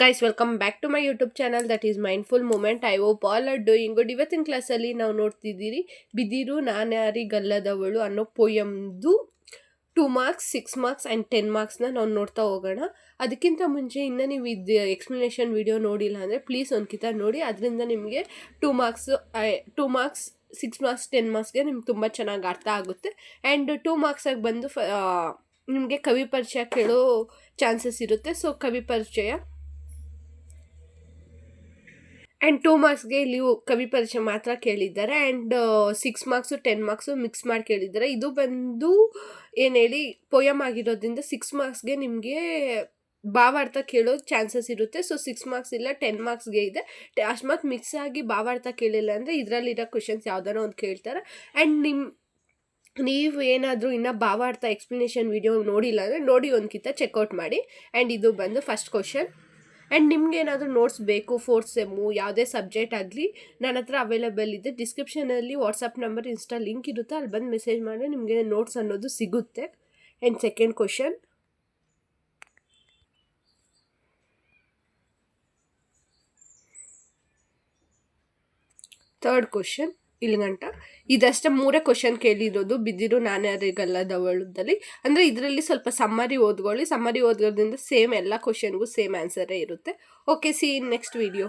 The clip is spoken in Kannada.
Guys welcome back to my YouTube channel that is mindful moment I hope all are doing good ಇವತ್ತಿನ ಕ್ಲಾಸಲ್ಲಿ ನಾವು ನೋಡ್ತಿದ್ದೀರಿ, ಬಿದಿರು ನಾನ್ಯಾರಿಗಲ್ಲದವಳು ಅನ್ನೋ ಪೊಯಮ್ದು two marks six marks and ten ಮಾರ್ಕ್ಸ್ನ ನಾವು ನೋಡ್ತಾ ಹೋಗೋಣ. ಅದಕ್ಕಿಂತ ಮುಂಚೆ ಇನ್ನೂ ನೀವು ಇದು ಎಕ್ಸ್ಪ್ಲನೇಷನ್ ವಿಡಿಯೋ ನೋಡಿಲ್ಲ ಅಂದರೆ ಪ್ಲೀಸ್ ಒಂದು ನೋಡಿ. ಅದರಿಂದ ನಿಮಗೆ two marks two marks six marks ten ಮಾರ್ಕ್ಸ್ಗೆ ನಿಮ್ಗೆ ತುಂಬ ಚೆನ್ನಾಗಿ ಅರ್ಥ ಆಗುತ್ತೆ. ಆ್ಯಂಡ್ ಟೂ ಮಾರ್ಕ್ಸಾಗಿ ಬಂದು ನಿಮಗೆ ಕವಿ ಪರಿಚಯ ಕೇಳೋ ಚಾನ್ಸಸ್ ಇರುತ್ತೆ. ಸೊ ಕವಿ ಪರಿಚಯ ಆ್ಯಂಡ್ ಟೂ ಮಾರ್ಕ್ಸ್ಗೆ ಇಲ್ಲಿ ಕವಿ ಪರೀಕ್ಷೆ ಮಾತ್ರ ಕೇಳಿದ್ದಾರೆ. And six marks ten marks mix ಮಾಡಿ ಕೇಳಿದ್ದಾರೆ. ಇದು ಬಂದು ಏನು ಹೇಳಿ ಪೊಯಮ್ ಆಗಿರೋದ್ರಿಂದ ಸಿಕ್ಸ್ ಮಾರ್ಕ್ಸ್ಗೆ ನಿಮಗೆ ಭಾವಾರ್ಥ ಕೇಳೋ ಚಾನ್ಸಸ್ ಇರುತ್ತೆ. ಸೊ ಸಿಕ್ಸ್ ಮಾರ್ಕ್ಸ್ ಇಲ್ಲ ಟೆನ್ ಮಾರ್ಕ್ಸ್ಗೆ ಇದೆ. ಅಷ್ಟು ಮಿಕ್ಸ್ ಆಗಿ ಭಾವಾರ್ಥ ಕೇಳಿಲ್ಲ ಅಂದರೆ ಇದರಲ್ಲಿರೋ ಕ್ವಶನ್ಸ್ ಯಾವ್ದಾರ ಒಂದು ಕೇಳ್ತಾರೆ. ಆ್ಯಂಡ್ ನಿಮ್ಮ ನೀವು ಏನಾದರೂ ಇನ್ನು ಭಾವಾರ್ಥ ಎಕ್ಸ್ಪ್ಲನೇಷನ್ ವಿಡಿಯೋ ನೋಡಿಲ್ಲ ಅಂದರೆ ನೋಡಿ ಒಂದ್ಕಿಂತ ಚೆಕ್ಔಟ್ ಮಾಡಿ. ಆ್ಯಂಡ್ ಇದು ಬಂದು ಫಸ್ಟ್ ಕ್ವಶನ್ ಆ್ಯಂಡ್ ನಿಮ್ಗೆ ಏನಾದರೂ ನೋಟ್ಸ್ ಬೇಕು ಫೋರ್ತ್ ಸೆಮ್ಮು ಯಾವುದೇ ಸಬ್ಜೆಕ್ಟ್ ಆಗಲಿ ನನ್ನ ಹತ್ರ ಅವೈಲೇಬಲ್ ಇದೆ. ಡಿಸ್ಕ್ರಿಪ್ಷನಲ್ಲಿ ವಾಟ್ಸಪ್ ನಂಬರ್ ಇನ್ಸ್ಟಾ ಲಿಂಕ್ ಇರುತ್ತೆ. ಅಲ್ಲಿ ಬಂದು ಮೆಸೇಜ್ ಮಾಡಿ ನಿಮಗೆ ನೋಟ್ಸ್ ಅನ್ನೋದು ಸಿಗುತ್ತೆ. And second question third question ಇಲ್ಲಿ ಗಂಟ ಇದಷ್ಟೇ ಮೂರೇ ಕ್ವಶನ್ ಕೇಳಿರೋದು, ಬಿದ್ದಿರು ನಾನ್ಯಾರಿಗಲ್ಲದವಳದಲ್ಲಿ ಅಂದರೆ ಇದರಲ್ಲಿ ಸ್ವಲ್ಪ ಸಮ್ಮರಿ ಓದ್ಕೊಳ್ಳಿ. ಸಮ್ಮರಿ ಓದ್ಗೋದ್ರಿಂದ ಸೇಮ್ ಎಲ್ಲ ಕ್ವಶನ್ಗೂ ಸೇಮ್ ಆನ್ಸರೇ ಇರುತ್ತೆ. Okay see in next video